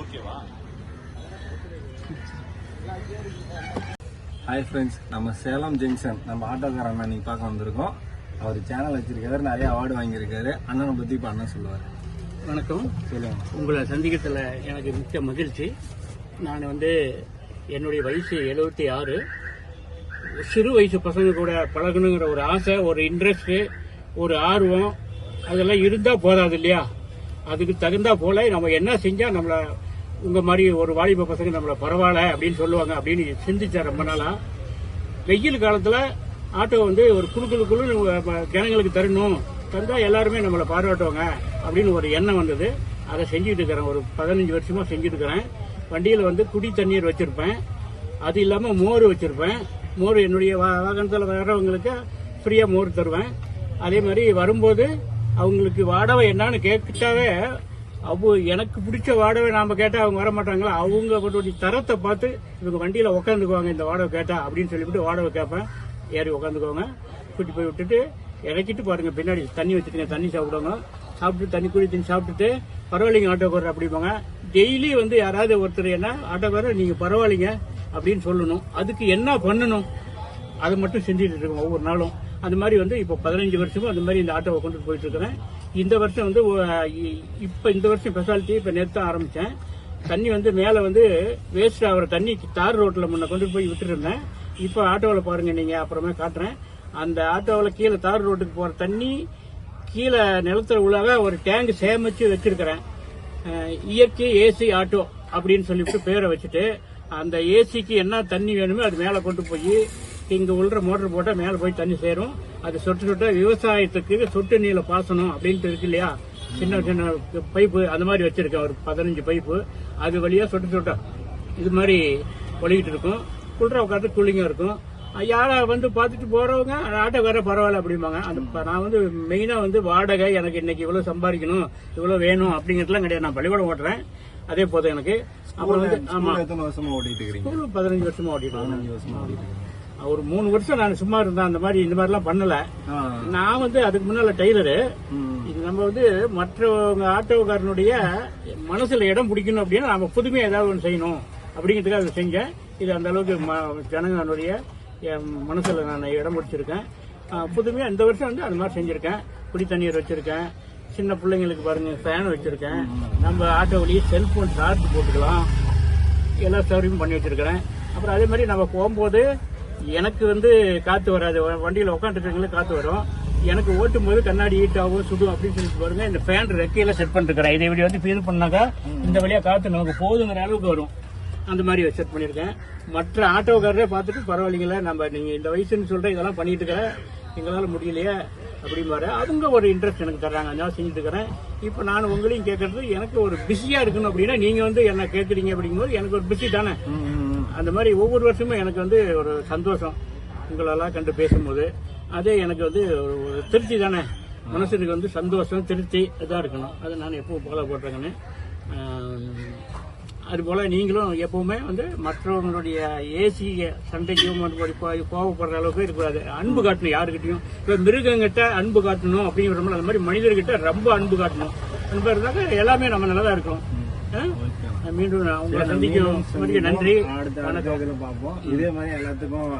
ஓகேவா hi friends நம்ம Salem junction நம்ம ஆட்டோக்கார அண்ணன் இன்னைக்கு பார்க்க வந்திருக்கோம். அவர் சேனல் வச்சிருக்காரு நிறைய அவார்டு வாங்கியிருக்காரு. அண்ணனை பற்றி இப்போ அண்ணன் சொல்லுவார். வணக்கம். சொல்லுங்க. உங்களை சந்திக்கிறதுல எனக்கு மிக்க மகிழ்ச்சி. நான் வந்து என்னுடைய வயசு எழுபத்தி ஆறு. சிறு வயசு பசங்க கூட பழகணுங்கிற ஒரு ஆசை ஒரு இன்ட்ரெஸ்ட்டு ஒரு ஆர்வம் அதெல்லாம் இருந்தால் போதாது இல்லையா? அதுக்கு தகுந்தா போல நம்ம என்ன செஞ்சால் நம்மளை உங்கள் மாதிரி ஒரு வாலிப பசங்க நம்மளை பரவாயில்ல அப்படின்னு சொல்லுவாங்க அப்படின்னு சிந்திச்சேன் ரொம்ப நாளாக வெயில் காலத்தில் ஆட்டோ வந்து ஒரு குழு குழு ஜனங்களுக்கு தரணும். தந்தால் எல்லாருமே நம்மளை பாராட்டுவாங்க அப்படின்னு ஒரு எண்ணம் வந்தது. அதை செஞ்சுட்டு இருக்கிறேன். ஒரு பதினஞ்சு வருஷமாக செஞ்சுட்டு இருக்கிறேன். வண்டியில் வந்து குடி தண்ணீர் வச்சுருப்பேன். அது இல்லாமல் மோர் வச்சுருப்பேன். மோர் என்னுடைய வா- வர்றவங்களுக்கு ஃப்ரீயாக மோர் தருவேன். அதே மாதிரி வரும்போது அவங்களுக்கு வாடகை என்னான்னு கேட்டாவே அவங்க எனக்கு பிடிச்ச வாடகை நாம் கேட்டால் அவங்க வர மாட்டாங்களா? அவங்க தரத்தை பார்த்து இவங்க வண்டியில் உட்காந்துக்குவாங்க இந்த வாடகை கேட்டா அப்படின்னு சொல்லிவிட்டு வாடகை கேட்பேன். ஏறி உட்காந்துக்குவாங்க கூட்டி போய் விட்டுட்டு இறக்கிட்டு பாருங்க பின்னாடி தண்ணி வச்சுருங்க தண்ணி சாப்பிடுவாங்க. சாப்பிட்டு தண்ணி குடி தண்ணி சாப்பிட்டுட்டு பரவாயில்லைங்க ஆட்டோக்காரர் அப்படிம்பாங்க. டெய்லி வந்து யாராவது ஒருத்தர் என்ன ஆட்டோக்காரர் நீங்க பரவாயில்லைங்க அப்படின்னு சொல்லணும். அதுக்கு என்ன பண்ணணும் அதை மட்டும் செஞ்சுட்டு இருக்கோம் ஒவ்வொரு நாளும். அந்த மாதிரி வந்து இப்போ பதினஞ்சு வருஷமும் அந்த மாதிரி இந்த ஆட்டோவை கொண்டு போயிட்டு இருக்கிறேன். இந்த வருஷம் வந்து இப்போ இந்த வருஷம் ஸ்பெஷாலிட்டி இப்போ நேற்று ஆரம்பித்தேன் தண்ணி வந்து மேலே வந்து வேஸ்ட் ஆகிற தண்ணி தார் ரோட்டில் முன்ன கொண்டு போய் விட்டுருந்தேன். இப்போ ஆட்டோவில் பாருங்க நீங்கள் அப்புறமே காட்டுறேன். அந்த ஆட்டோவில் கீழே தார் ரோட்டுக்கு போகிற தண்ணி கீழே நிலத்துல உள்ளாக ஒரு டேங்க் சேமிச்சு வச்சிருக்கிறேன். இயற்கை ஏசி ஆட்டோ அப்படின்னு சொல்லிட்டு பேரை வச்சுட்டு அந்த ஏசிக்கு என்ன தண்ணி வேணுமோ அது மேலே கொண்டு போய் இங்கே உள்ள மோட்டர் போட்டால் மேலே போய் தண்ணி சேரும். அது சொட்டு சொட்ட விவசாயத்துக்கு சொட்டு நீல பாசனம் அப்படின்ட்டு இருக்கு இல்லையா? சின்ன சின்ன பைப்பு அந்த மாதிரி வச்சிருக்கேன் ஒரு பதினஞ்சு பைப்பு. அது வழியாக சொட்டு சொட்டா இது மாதிரி ஒழிக்கிட்டு இருக்கும். குளிர உட்காந்து கூலிங்காக இருக்கும். யாரா வந்து பார்த்துட்டு போறவங்க ஆட்டோ வேற பரவாயில்ல அப்படிம்பாங்க. அந்த நான் வந்து மெயினா வந்து வாடகை எனக்கு இன்னைக்கு இவ்வளவு சம்பாதிக்கணும் இவ்வளவு வேணும் அப்படிங்கறதுலாம் கிடையாது. நான் பள்ளிக்கூடம் ஓட்டுறேன். அதே போதும் எனக்கு. அப்புறம் வந்து ஆமா. எத்தனை வருஷமா ஓட்டிட்டு இருக்கிறீங்க ஸ்கூல் பதினஞ்சு வருஷமா ஓட்டிட்டு. பதினஞ்சு வருஷமா ஓட்டிட்டு இருக்கீங்க. ஒரு மூணு வருஷம் நான் சும்மா இருந்தேன். அந்த மாதிரி இந்த மாதிரிலாம் பண்ணல. நான் வந்து அதுக்கு முன்னால டெய்லரு. இது நம்ம வந்து மற்றவங்க ஆட்டோக்காரனுடைய மனசுல இடம் பிடிக்கணும் அப்படின்னா நம்ம புதுமையா ஏதாவது ஒன்று செய்யணும் அப்படிங்கிறதுக்காக அதை செஞ்சேன். இது அந்த அளவுக்கு ம- ஜனங்களுடைய என் மனசில் நான் இடம் பிடிச்சிருக்கேன். புதுமையாக இந்த வருஷம் வந்து அது மாதிரி செஞ்சுருக்கேன். குடி தண்ணீர் வச்சுருக்கேன். சின்ன பிள்ளைங்களுக்கு பாருங்கள் ஃபேன் வச்சுருக்கேன். நம்ம ஆட்டோவிலேயே செல்ஃபோன் சார்ஜ் போட்டுக்கலாம். எல்லா சௌகரியமும் பண்ணி வச்சுருக்கிறேன். அப்புறம் அதே மாதிரி நம்ம போகும்போது எனக்கு வந்து காற்று வராது. வண்டியில் வண்டியில உட்காந்துருக்கவங்களுக்கு வரும். எனக்கு ஓட்டும் போது கண்ணாடி ஹீட் ஆகும் சுடும் அப்படின்னு சொல்லிட்டு பாருங்க இந்த ஃபேன் ரெக்கையில செட் பண்ணிருக்கிறேன் இதை இப்படி வந்து ஃபீல் பண்ணாக்கா இந்த வழியா காத்து நமக்கு போதுங்கிற அளவுக்கு வரும். அந்த மாதிரி செட் பண்ணியிருக்கேன். மற்ற ஆட்டோக்காரரே பார்த்துட்டு பரவாயில்லைங்களா நம்ம நீங்க இந்த வயசுன்னு சொல்ற இதெல்லாம் பண்ணிட்டு இருக்கிற எங்களால முடியலையே அப்படிம்பாரு. அவங்க ஒரு இன்ட்ரெஸ்ட் எனக்கு தர்றாங்க. அதனால செஞ்சுட்டு இருக்கிறேன். இப்போ நான் உங்களையும் கேட்கறது எனக்கு ஒரு பிஸியா இருக்கணும் அப்படின்னா நீங்க வந்து என்ன கேட்குறீங்க அப்படிங்கும்போது எனக்கு ஒரு பிஸி தானே. அந்த மாதிரி ஒவ்வொரு வருஷமும் எனக்கு வந்து ஒரு சந்தோஷம். உங்களெல்லாம் கண்டு பேசும்போது. அதே எனக்கு வந்து ஒரு திருப்தி தானே. மனசுக்கு வந்து சந்தோஷம் திருப்தி இதாக இருக்கணும். அதை நான் எப்பவும் ஃபாலோ போட்டிருக்கேன்னு அதுபோல் நீங்களும் எப்பவுமே வந்து மற்றவங்களுடைய ஏசி சண்டைக்கும் மற்றபடி கோ- கோவப்படுற அளவுக்கு இருக்கக்கூடாது. அன்பு காட்டணும் யாருக்கிட்டையும். இப்போ மிருகங்கிட்ட அன்பு காட்டணும் அப்படிங்கிற அந்த மாதிரி மனிதர்கிட்ட ரொம்ப அன்பு காட்டணும். அன்பு இருந்தாக்க எல்லாமே நம்ம நல்லா தான் இருக்கோம்? மீண்டும் உங்களை சந்திக்கும் நன்றி. அடுத்த பார்ப்போம். இதே மாதிரி எல்லாத்துக்கும்